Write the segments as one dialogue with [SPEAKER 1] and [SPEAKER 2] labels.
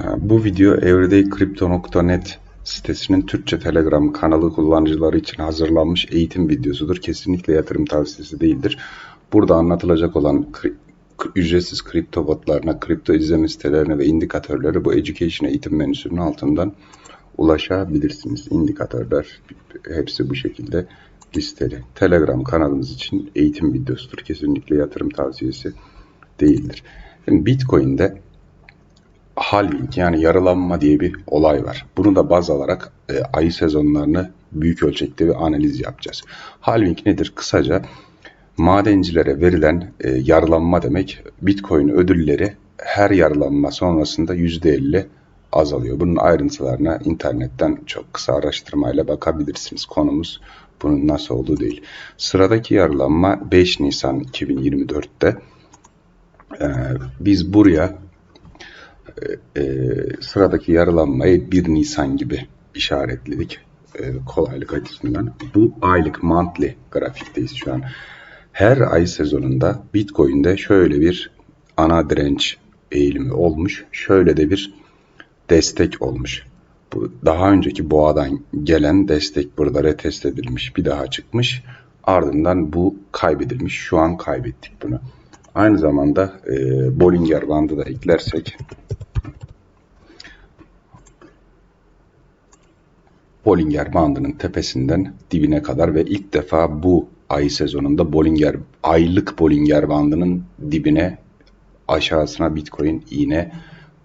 [SPEAKER 1] Ee, Bu video everydaycrypto.net sitesinin Türkçe Telegram kanalı kullanıcıları için hazırlanmış eğitim videosudur. Kesinlikle yatırım tavsiyesi değildir. Burada anlatılacak olan ücretsiz kripto botlarına, kripto izleme sitelerine ve indikatörleri bu Education eğitim menüsünün altından ulaşabilirsiniz. İndikatörler hepsi bu şekilde listeli. Telegram kanalımız için eğitim videosudur. Kesinlikle yatırım tavsiyesi değildir. Şimdi Bitcoin'de halving yani yarılanma diye bir olay var. Bunu da baz alarak e, ayı sezonlarını büyük ölçekte bir analiz yapacağız. Halving nedir? Kısaca madencilere verilen e, yarılanma demek. Bitcoin ödülleri her yarılanma sonrasında %50 azalıyor. Bunun ayrıntılarına internetten çok kısa araştırmayla bakabilirsiniz. Konumuz bunun nasıl olduğu değil. Sıradaki yarılanma 5 Nisan 2024'te. Ee, biz buraya e, sıradaki yarılanmayı 1 Nisan gibi işaretledik e, kolaylık açısından. Bu aylık monthly grafikteyiz şu an. Her ay sezonunda Bitcoin'de şöyle bir ana direnç eğilimi olmuş. Şöyle de bir destek olmuş. Bu daha önceki boğadan gelen destek burada retest edilmiş. Bir daha çıkmış. Ardından bu kaybedilmiş. Şu an kaybettik bunu. Aynı zamanda e, Bollinger bandı da eklersek Bollinger bandının tepesinden dibine kadar ve ilk defa bu ay sezonunda Bollinger aylık Bollinger bandının dibine aşağısına Bitcoin iğne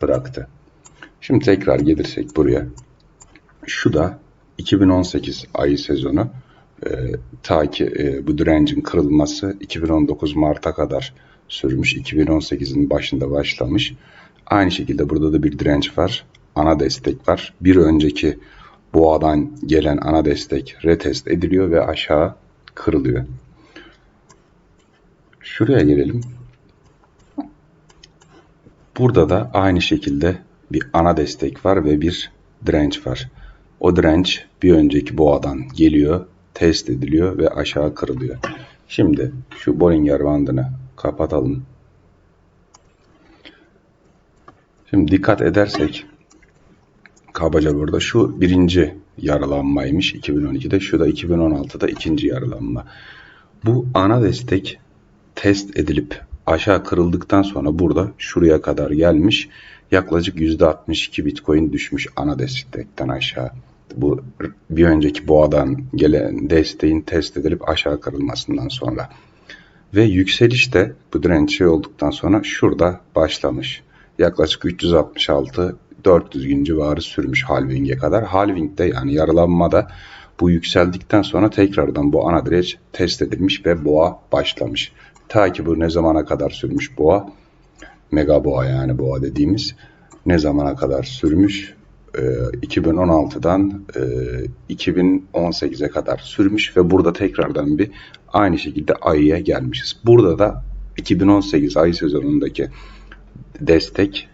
[SPEAKER 1] bıraktı. Şimdi tekrar gelirsek buraya. Şu da 2018 ay sezonu. E, ta ki e, bu direncin kırılması 2019 Mart'a kadar sürmüş. 2018'in başında başlamış. Aynı şekilde burada da bir direnç var. Ana destek var. Bir önceki boğadan gelen ana destek retest ediliyor ve aşağı kırılıyor. Şuraya gelelim. Burada da aynı şekilde bir ana destek var ve bir direnç var. O direnç bir önceki boğadan geliyor, test ediliyor ve aşağı kırılıyor. Şimdi şu Bollinger bandını kapatalım. Şimdi dikkat edersek kabaca burada şu birinci yaralanmaymış 2012'de şu da 2016'da ikinci yaralanma. Bu ana destek test edilip aşağı kırıldıktan sonra burada şuraya kadar gelmiş. Yaklaşık %62 Bitcoin düşmüş ana destekten aşağı. Bu bir önceki boğadan gelen desteğin test edilip aşağı kırılmasından sonra. Ve yükseliş de bu direnç şey olduktan sonra şurada başlamış. Yaklaşık 366 400 gün civarı sürmüş halving'e kadar. Halving'de yani yarılanmada bu yükseldikten sonra tekrardan bu ana direnç test edilmiş ve boğa başlamış. Ta ki bu ne zamana kadar sürmüş boğa? Mega boğa yani boğa dediğimiz ne zamana kadar sürmüş? Ee, 2016'dan e, 2018'e kadar sürmüş ve burada tekrardan bir aynı şekilde ayıya gelmişiz. Burada da 2018 ay sezonundaki destek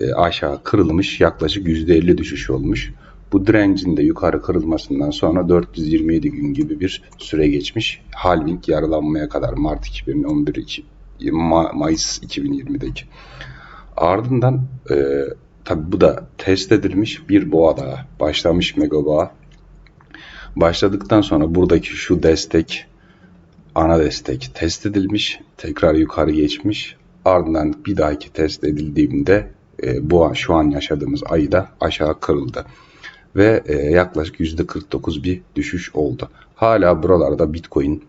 [SPEAKER 1] e, aşağı kırılmış yaklaşık %50 düşüş olmuş. Bu direncin de yukarı kırılmasından sonra 427 gün gibi bir süre geçmiş. Halving yarılanmaya kadar Mart 2011 iki- Ma- Mayıs 2020'deki. Ardından e, tabi bu da test edilmiş bir boğa daha başlamış mega boğa. Başladıktan sonra buradaki şu destek ana destek test edilmiş. Tekrar yukarı geçmiş. Ardından bir dahaki test edildiğinde e, bu an, şu an yaşadığımız ayı da aşağı kırıldı. Ve e, yaklaşık %49 bir düşüş oldu. Hala buralarda Bitcoin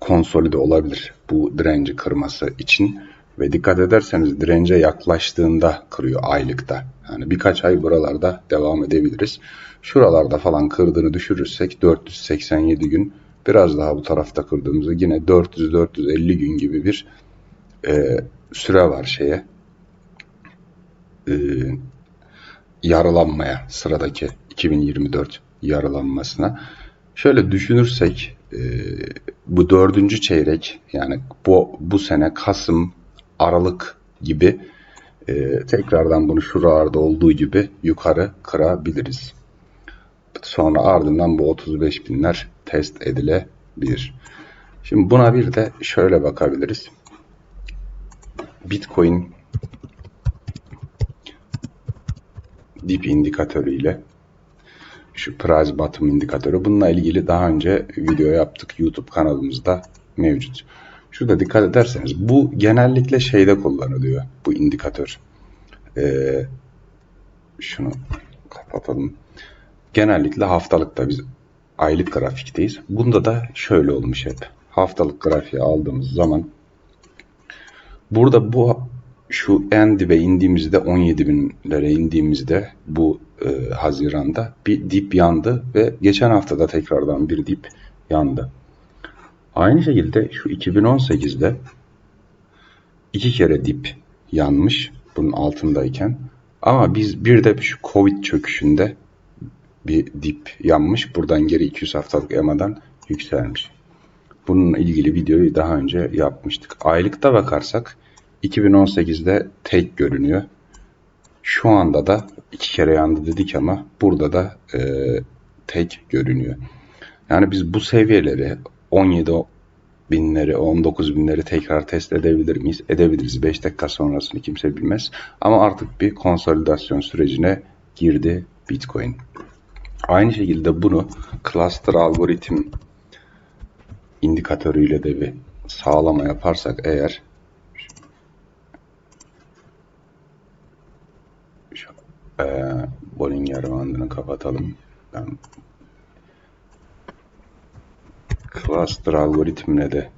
[SPEAKER 1] konsolide olabilir bu direnci kırması için. Ve dikkat ederseniz dirence yaklaştığında kırıyor aylıkta. Yani birkaç ay buralarda devam edebiliriz. Şuralarda falan kırdığını düşürürsek 487 gün biraz daha bu tarafta kırdığımızda yine 400-450 gün gibi bir e, süre var şeye e, yarılanmaya sıradaki 2024 yarılanmasına. Şöyle düşünürsek e, bu dördüncü çeyrek yani bu bu sene Kasım Aralık gibi e, tekrardan bunu şuralarda olduğu gibi yukarı kırabiliriz. Sonra ardından bu 35 binler test edilebilir. Şimdi buna bir de şöyle bakabiliriz. Bitcoin dip indikatörü ile şu price bottom indikatörü. Bununla ilgili daha önce video yaptık. YouTube kanalımızda mevcut. Şurada dikkat ederseniz bu genellikle şeyde kullanılıyor bu indikatör. Ee, şunu kapatalım. Genellikle haftalıkta biz aylık grafikteyiz. Bunda da şöyle olmuş hep. Haftalık grafiği aldığımız zaman burada bu şu en dibe indiğimizde 17 binlere indiğimizde bu e, Haziran'da bir dip yandı ve geçen haftada tekrardan bir dip yandı. Aynı şekilde şu 2018'de iki kere dip yanmış bunun altındayken ama biz bir de şu Covid çöküşünde bir dip yanmış. Buradan geri 200 haftalık EMA'dan yükselmiş. Bununla ilgili videoyu daha önce yapmıştık. Aylıkta bakarsak 2018'de tek görünüyor. Şu anda da iki kere yandı dedik ama burada da e, tek görünüyor. Yani biz bu seviyeleri 17 binleri, 19 binleri tekrar test edebilir miyiz? Edebiliriz. 5 dakika sonrasını kimse bilmez. Ama artık bir konsolidasyon sürecine girdi Bitcoin. Aynı şekilde bunu cluster algoritm indikatörüyle de bir sağlama yaparsak eğer şu, e, Bollinger bandını kapatalım. Ben cluster algoritmine de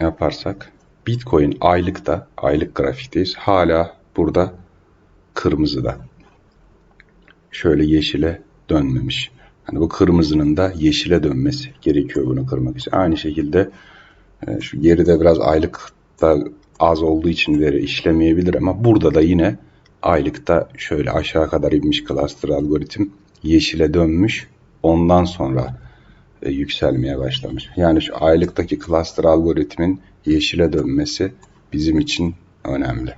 [SPEAKER 1] yaparsak Bitcoin aylıkta, aylık grafikteyiz. Hala burada kırmızıda. Şöyle yeşile dönmemiş. Hani bu kırmızının da yeşile dönmesi gerekiyor bunu kırmak için. Aynı şekilde e, şu geride biraz aylıkta az olduğu için veri işlemeyebilir ama burada da yine aylıkta şöyle aşağı kadar inmiş cluster algoritm yeşile dönmüş. Ondan sonra e, yükselmeye başlamış. Yani şu aylıktaki cluster algoritmin yeşile dönmesi bizim için önemli.